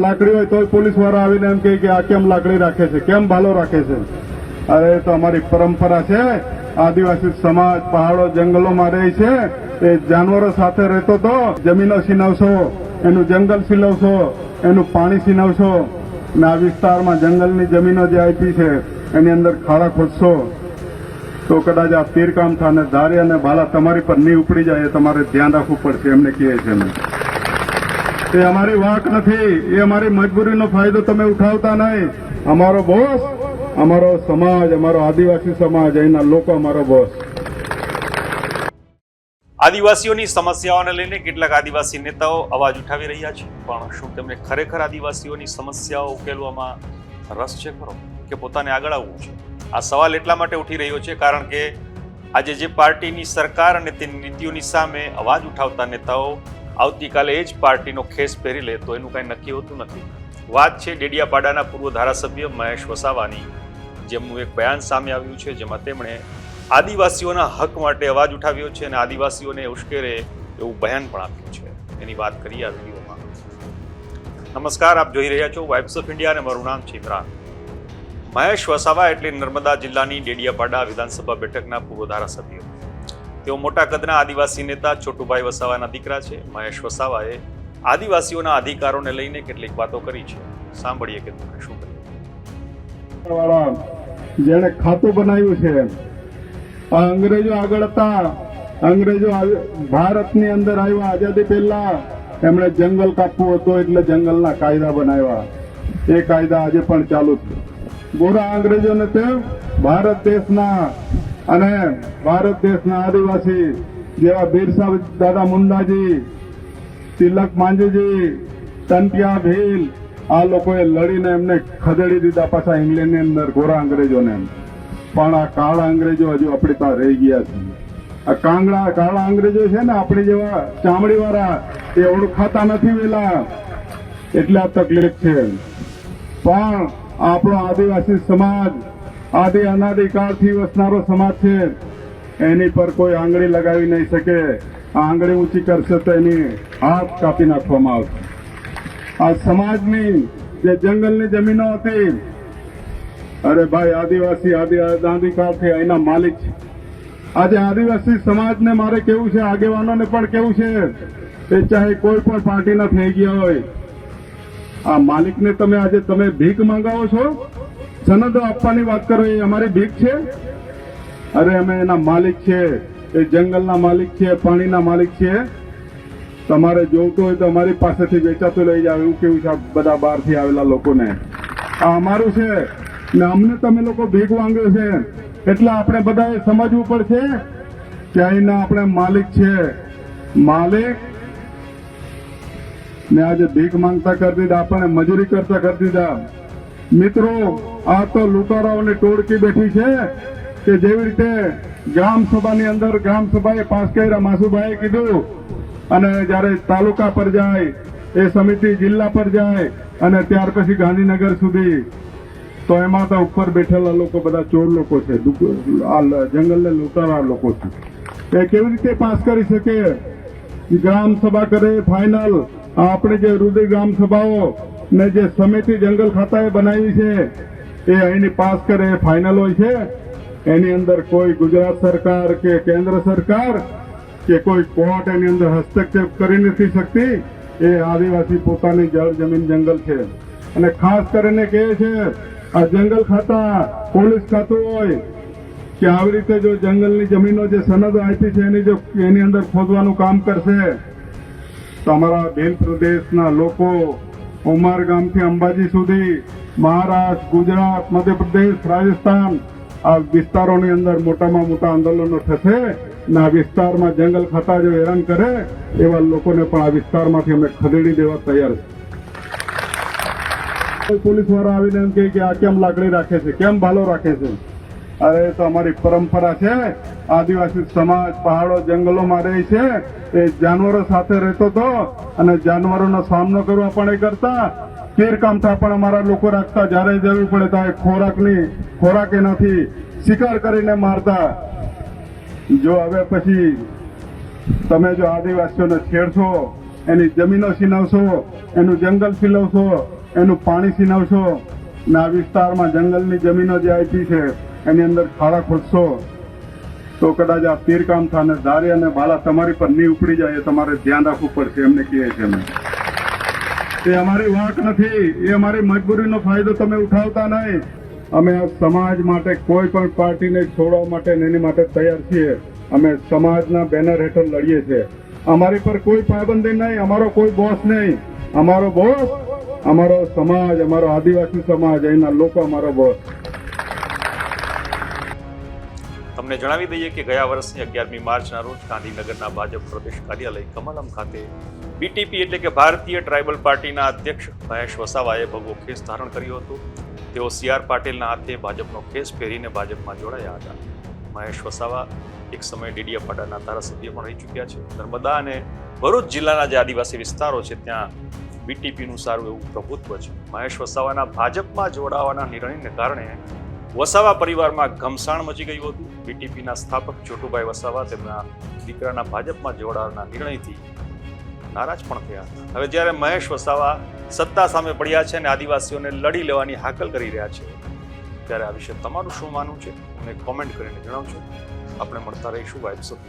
લાકડી હોય તો પોલીસવાળા આવીને એમ કહે કે આ કેમ લાકડી રાખે છે? કેમ ભાલો રાખે છે? અરે તો અમારી પરંપરા છે. આદિવાસી સમાજ, પહાડો, જંગલોમાં રહે છે. એ જાનવરો સાથે રહેતો તો જમીનો છીનવશો, એનું જંગલ છીનવશો, એનું પાણી છીનવશો. ને આ વિસ્તારમાં જંગલની જમીનો જે આપી છે, એની અંદર ખાડા ખોદશો. તો કદાચ આ તીરકામ થાય ને ધારી અને ભાલા તમારી પર નહીં ઉપડી જાય એ તમારે ધ્યાન રાખવું પડશે, એમને કહે છે એમ એ અમારી વાંક નથી. એ અમારી મજબૂરીનો ફાયદો તમે ઉઠાવતા નહીં. અમારો બોસ, અમારો સમાજ, અમારો આદિવાસી સમાજ, અહીંના લોકો અમારો બોસ. આદિવાસીઓની સમસ્યાઓને લઈને કેટલાક આદિવાસી નેતાઓ અવાજ ઉઠાવી રહ્યા છે. પણ શું તેમને ખરેખર આદિવાસીઓની સમસ્યાઓ ઉકેલવામાં રસ છે ખરો? કે પોતાને આગળ આવવું છે? આ સવાલ એટલા માટે ઉઠી રહ્યો છે કારણ કે આજે જે પાર્ટીની સરકાર અને તેની નીતિઓની સામે અવાજ ઉઠાવતા નેતાઓ આવતીકાલે એ જ પાર્ટીનો ખેસ પહેરી લે, તો એનું કાંઈ નક્કી હોતું નથી. વાત છે ડેડિયાપાડાના પૂર્વ ધારાસભ્ય મહેશ વસાવાની, જેમનું એક બયાન સામે આવ્યું છે, જેમાં તેમણે આદિવાસીઓના હક માટે અવાજ ઉઠાવ્યો છે અને આદિવાસીઓને ઉશ્કેરે એવું બયાન પણ આપ્યું છે. એની વાત કરીએ આ વિડીયોમાં. નમસ્કાર, આપ જોઈ રહ્યા છો વાઇબ્સ ઓફ ઇન્ડિયા અને મારું નામ છે ઇમરાન. મહેશ વસાવા એટલે નર્મદા જિલ્લાની ડેડિયાપાડા વિધાનસભા બેઠકના પૂર્વ ધારાસભ્ય. તેઓ મોટા કદના આદિવાસી નેતા છોટુભાઈ વસાવાના દીકરા છે, મહેશ વસાવાએ આદિવાસીઓના અધિકારોને લઈને કેટલીક વાતો કરી છે. સાંભળીએ કે તમે શું કહ્યું. જેણે ખાતું બનાવ્યું છે અંગ્રેજો આગળ હતા, અંગ્રેજો ભારતની અંદર આવ્યા, આઝાદી પહેલા એમણે જંગલ કાપવું હતું એટલે જંગલના કાયદા બનાવ્યા. એ કાયદા આજે પણ ચાલુ છે. ગોરા અંગ્રેજોને તે ભારત દેશના અને ભારત દેશના આદિવાસી જેવા બિરસા દાદા મુંડાજી, તિલક માંજીજી, ટંટિયા ભીલ, આ લોકોએ લડીને એમને ખદેડી દીધા પાછા ઇંગ્લેન્ડની અંદર ગોરા અંગ્રેજોને. પણ આ કાળા અંગ્રેજો હજુ આપણી પાસે રહી ગયા છે. આ કાંગડા, કાળા અંગ્રેજો છે ને, આપણી જેવા ચામડીવાળા, એ ઓળખાતા નથી વેલા. એટલે આ તકલીફ છે. પણ આપણો આદિવાસી સમાજ આદિ અનાદિકાળથી વસનારો સમાજ છે. એની પર કોઈ આંગળી લગાવી નહીં શકે. આંગળી ઊંચી કરશે તો એની હાથ કાપી નાખવામાં આવશે. આ સમાજની જે જંગલની જમીનો હતી. અરે ભાઈ, આદિવાસી, આદિ અનાદિકાળથી અહીંના માલિક છે. આજે આદિવાસી સમાજને મારે કેવું છે? આગેવાનોને પણ કેવું છે? એ ચાહે કોઈ પણ પાર્ટીના થઈ ગયા હોય. આ માલિકને તમે આજે તમે ભીખ માંગાવો છો? સનદો આપવાની વાત કરો, એ અમારી ભીખ છે. અરે અમે એના માલિક છે, એ જંગલના માલિક છે, પાણીના માલિક છે. તમારે જોવતું હોય તો અમારી પાસેથી વેચાતું લઈ જાવ એવું કેવું છે બધા બહારથી આવેલા લોકોને. આ અમારું છે, ને અમને તમે લોકો ભીખ માંગ્યો છે. એટલે આપણે બધાએ સમજવું પડશે કે અહીંના આપણે માલિક છે. માલિક ને આજે ભીખ માંગતા કરી દીધા, આપણને મજૂરી કરતા કરી દીધા. મિત્રો, આ તો લૂંટારાઓની ટોળકી બેઠી છે કે જેવી રીતે ગ્રામ સભાની અંદર ગ્રામ સભાએ પાસ કર્યા, માસુભાઈએ કીધું અને જ્યારે તાલુકા પર જાય, એ સમિતિ જિલ્લા પર જાય અને ત્યાર પછી ગાંધીનગર સુધી, તો એમાં તો ઉપર બેઠેલા લોકો બધા ચોર લોકો છે આ જંગલને લૂંટારા લોકો છે. એ કેવી રીતે પાસ કરી શકે? ગ્રામ સભા કરે, ફાઇનલ. આપણે જે રુધિર ગ્રામ સભાઓ ને જે સમિતિ જંગલ ખાતાએ બનાવી છે, એ અહીંની પાસ કરે ફાઇનલ હોય છે. એની અંદર કોઈ ગુજરાત સરકાર કે કેન્દ્ર સરકાર કે કોઈ કોર્ટ એની અંદર હસ્તક્ષેપ કરી નથી શકતી, એ આદિવાસી પોતાની જળ જમીન જંગલ છે. અને ખાસ કરીને કહે છે, આ જંગલ ખાતા પોલીસ ખાતું હોય, કે આવી રીતે જો જંગલની જમીનો જે સનદ આપી છે, એની જો એની અંદર ખોદવાનું કામ કરશે, તો અમારા ભીલ પ્રદેશના લોકો ઉમરગામથી અંબાજી સુધી મહારાષ્ટ્ર ગુજરાત, મધ્યપ્રદેશ, રાજસ્થાન આ વિસ્તારોની અંદર મોટામાં મોટા આંદોલનો થશે ને આ વિસ્તારમાં જંગલ ખાતા જો હેરાન કરે એવા લોકોને પણ આ વિસ્તારમાંથી અમે ખદેડી દેવા તૈયાર છે પોલીસવાળા આવીને એમ કે આ કેમ લાકડી રાખે છે? કેમ ભાલો રાખે છે? અરે તો અમારી પરંપરા છે. આદિવાસી સમાજ પહાડો જંગલોમાં રહે છે, એ જાનવરો સાથે રહેતો હતો અને જાનવરોનો સામનો કરવા પણ એ કરતા. તીરકામઠા પણ અમારા લોકો રાખતા, જ્યારે જરૂર પડે ત્યારે ખોરાકની, ખોરાક એનાથી શિકાર કરીને મારતા. જો હવે પછી તમે જો આદિવાસીઓને છેડશો, એની જમીનો છીનવશો, એનું જંગલ છીનવશો, એનું પાણી છીનવશો, ને આ વિસ્તારમાં જંગલની જમીનો જે આપી છે, એની અંદર ખાડા ખોદશો. તો કદાચ આ પીરકામ ધારે અને બાળા તમારી પર નહીં ઉપડી જાય તમારે ધ્યાન રાખવું પડશે, એમને કહીએ છીએ અમે. એ અમારી વાંક નથી, એ અમારી મજબૂરીનો ફાયદો તમે ઉઠાવતા નહીં. અમે સમાજ માટે કોઈ પણ પાર્ટીને છોડવા માટે એની માટે તૈયાર છીએ. અમે સમાજના બેનર હેઠળ લડીએ છીએ. અમારી પર કોઈ પાબંદી નહીં, અમારો કોઈ બોસ નહીં. અમારો બોસ, અમારો સમાજ, અમારો આદિવાસી સમાજ, અહીંના લોકો અમારો બોસ. તમને જણાવી દઈએ કે ગયા વર્ષની અગિયારમી માર્ચના રોજ ગાંધીનગરના ભાજપ પ્રદેશ કાર્યાલય કમલમ ખાતે બીટીપી એટલે કે ભારતીય ટ્રાઇબલ પાર્ટીના અધ્યક્ષ મહેશ વસાવાએ ભગવો ખેસ ધારણ કર્યો હતો. તેઓ સી આર પાટીલના હાથે ભાજપનો ખેસ પહેરીને ભાજપમાં જોડાયા હતા. મહેશ વસાવા એક સમયે ડેડિયાપાડાના ધારાસભ્ય પણ રહી ચૂક્યા છે. નર્મદા અને ભરૂચ જિલ્લાના જે આદિવાસી વિસ્તારો છે, ત્યાં બીટીપીનું સારું એવું પ્રભુત્વ છે. મહેશ વસાવાના ભાજપમાં જોડાવાના નિર્ણયને કારણે વસાવા પરિવારમાં ઘમસાણ મચી ગયું હતું. બીટીપીના સ્થાપક છોટુભાઈ વસાવા તેમના દીકરાના ભાજપમાં જોડાવાના નિર્ણયથી નારાજ પણ થયા હવે જ્યારે મહેશ વસાવા સત્તા સામે પડ્યા છે અને આદિવાસીઓને લડી લેવાની હાકલ કરી રહ્યા છે, ત્યારે આ વિશે તમારું શું માનવું છે? મને કોમેન્ટ કરીને જણાવજો. આપણે મળતા રહીશું વાઇબ્સ ઓફ